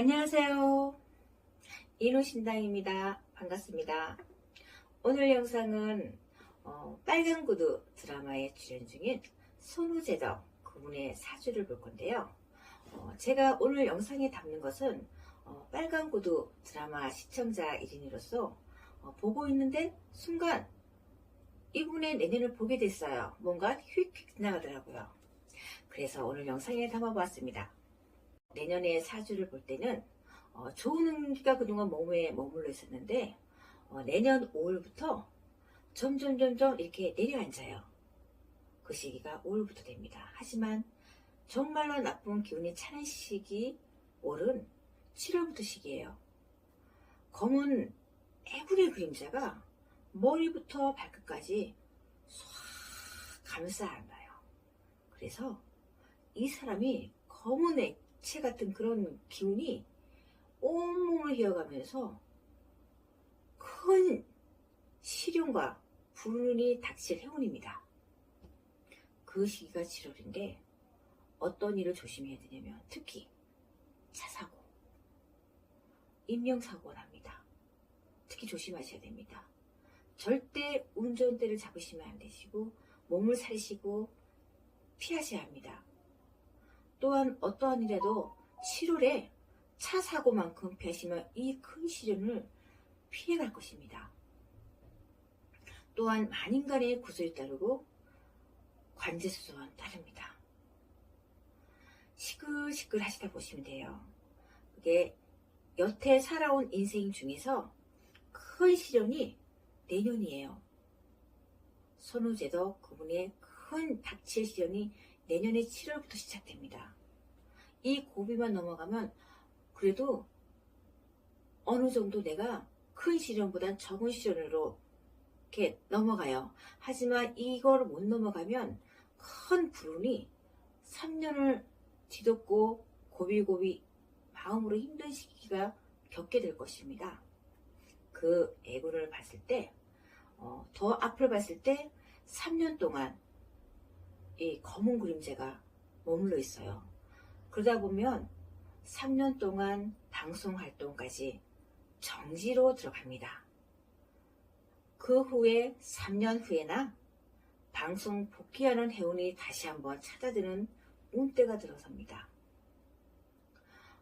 안녕하세요. 인호신당입니다. 반갑습니다. 오늘 영상은 어, 빨간 구두 드라마에 출연 중인 손우재덕 그분의 사주를 볼 건데요. 어, 제가 오늘 영상에 담는 것은 어, 빨간 구두 드라마 시청자 1인으로서 어, 보고 있는데 순간 이분의 내년을 보게 됐어요. 뭔가 휙휙 지나가더라고요. 그래서 오늘 영상에 담아보았습니다. 내년의 사주를 볼 때는 어, 좋은 운기가 그동안 몸에 머물러 있었는데 어, 내년 5월부터 점점 점점 이렇게 내려앉아요. 그 시기가 5월부터 됩니다. 하지만 정말로 나쁜 기운이 차는 시기 5월은 7월부터 시기예요. 검은 애구의 그림자가 머리부터 발끝까지 싹 감싸 안아요. 그래서 이 사람이 검은 액체 같은 그런 기운이 온몸을 휘어가면서 큰 시련과 불운이 닥칠 해운입니다. 그 시기가 7월인데 어떤 일을 조심해야 되냐면 특히 차 사고, 인명사고가 납니다. 특히 조심하셔야 됩니다. 절대 운전대를 잡으시면 안 되시고 몸을 사리시고 피하셔야 합니다. 또한 어떠한 일에도 7월에 차 사고만큼 피하시면 이큰 시련을 피해갈 것입니다. 또한 만인간의 구슬이 따르고 관제수소는 따릅니다. 시끌시끌 하시다 보시면 돼요. 그게 여태 살아온 인생 중에서 큰 시련이 내년이에요. 선우제도 그분의 큰 닥칠 시련이 내년의 7월부터 시작됩니다. 이 고비만 넘어가면 그래도 어느 정도 내가 큰 시련보단 적은 시련으로 이렇게 넘어가요. 하지만 이걸 못 넘어가면 큰 불운이 3년을 뒤덮고 고비고비 마음으로 힘든 시기가 겪게 될 것입니다. 그 애구를 봤을 때, 어, 더 앞을 봤을 때 3년 동안 이 검은 그림자가 머물러 있어요. 그러다 보면 3년 동안 방송 활동까지 정지로 들어갑니다. 그 후에 3년 후에나 방송 복귀하는 해운이 다시 한번 찾아드는 운때가 들어섭니다.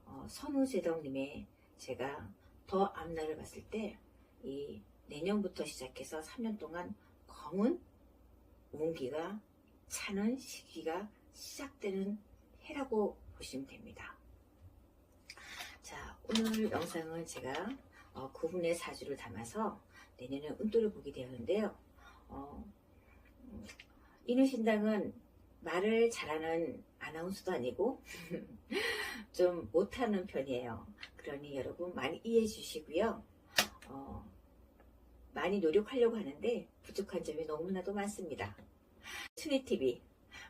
어, 선우재덕님의 제가 더 앞날을 봤을 때 이 내년부터 시작해서 3년 동안 검은 운기가 차는 시기가 시작되는 해라고 보시면 됩니다. 자, 오늘 영상은 제가 어, 구분의 사주를 담아서 내년에 운도를 보게 되었는데요. 어, 음, 인후신당은 말을 잘하는 아나운서도 아니고 좀 못하는 편이에요. 그러니 여러분 많이 이해해 주시고요. 어, 많이 노력하려고 하는데 부족한 점이 너무나도 많습니다. 순이TV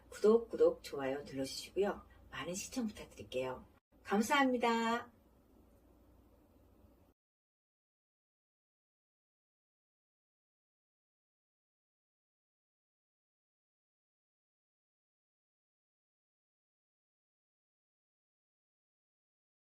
구독, 구독, 좋아요 눌러주시고요. 많은 시청 부탁드릴게요. 감사합니다.